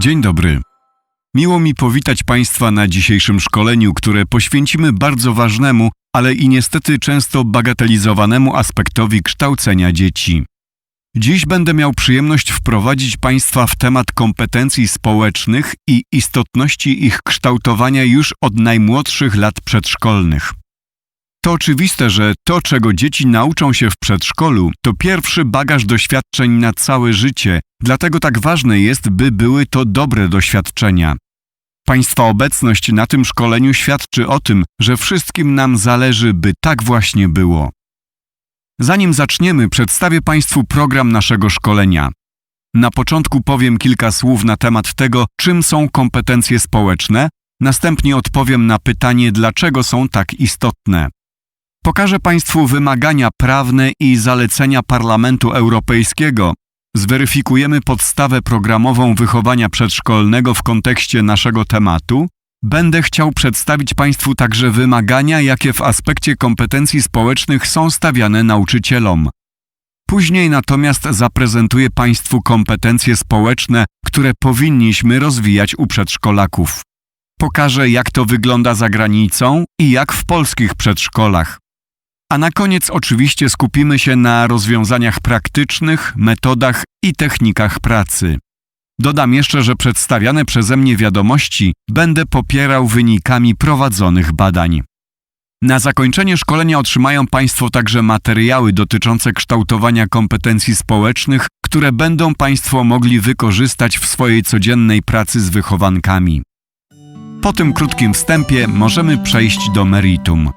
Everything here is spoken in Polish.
Dzień dobry. Miło mi powitać Państwa na dzisiejszym szkoleniu, które poświęcimy bardzo ważnemu, ale i niestety często bagatelizowanemu aspektowi kształcenia dzieci. Dziś będę miał przyjemność wprowadzić Państwa w temat kompetencji społecznych i istotności ich kształtowania już od najmłodszych lat przedszkolnych. To oczywiste, że to, czego dzieci nauczą się w przedszkolu, to pierwszy bagaż doświadczeń na całe życie, dlatego tak ważne jest, by były to dobre doświadczenia. Państwa obecność na tym szkoleniu świadczy o tym, że wszystkim nam zależy, by tak właśnie było. Zanim zaczniemy, przedstawię Państwu program naszego szkolenia. Na początku powiem kilka słów na temat tego, czym są kompetencje społeczne, następnie odpowiem na pytanie, dlaczego są tak istotne. Pokażę Państwu wymagania prawne i zalecenia Parlamentu Europejskiego. Zweryfikujemy podstawę programową wychowania przedszkolnego w kontekście naszego tematu. Będę chciał przedstawić Państwu także wymagania, jakie w aspekcie kompetencji społecznych są stawiane nauczycielom. Później natomiast zaprezentuję Państwu kompetencje społeczne, które powinniśmy rozwijać u przedszkolaków. Pokażę, jak to wygląda za granicą i jak w polskich przedszkolach. A na koniec oczywiście skupimy się na rozwiązaniach praktycznych, metodach i technikach pracy. Dodam jeszcze, że przedstawiane przeze mnie wiadomości będę popierał wynikami prowadzonych badań. Na zakończenie szkolenia otrzymają Państwo także materiały dotyczące kształtowania kompetencji społecznych, które będą Państwo mogli wykorzystać w swojej codziennej pracy z wychowankami. Po tym krótkim wstępie możemy przejść do meritum.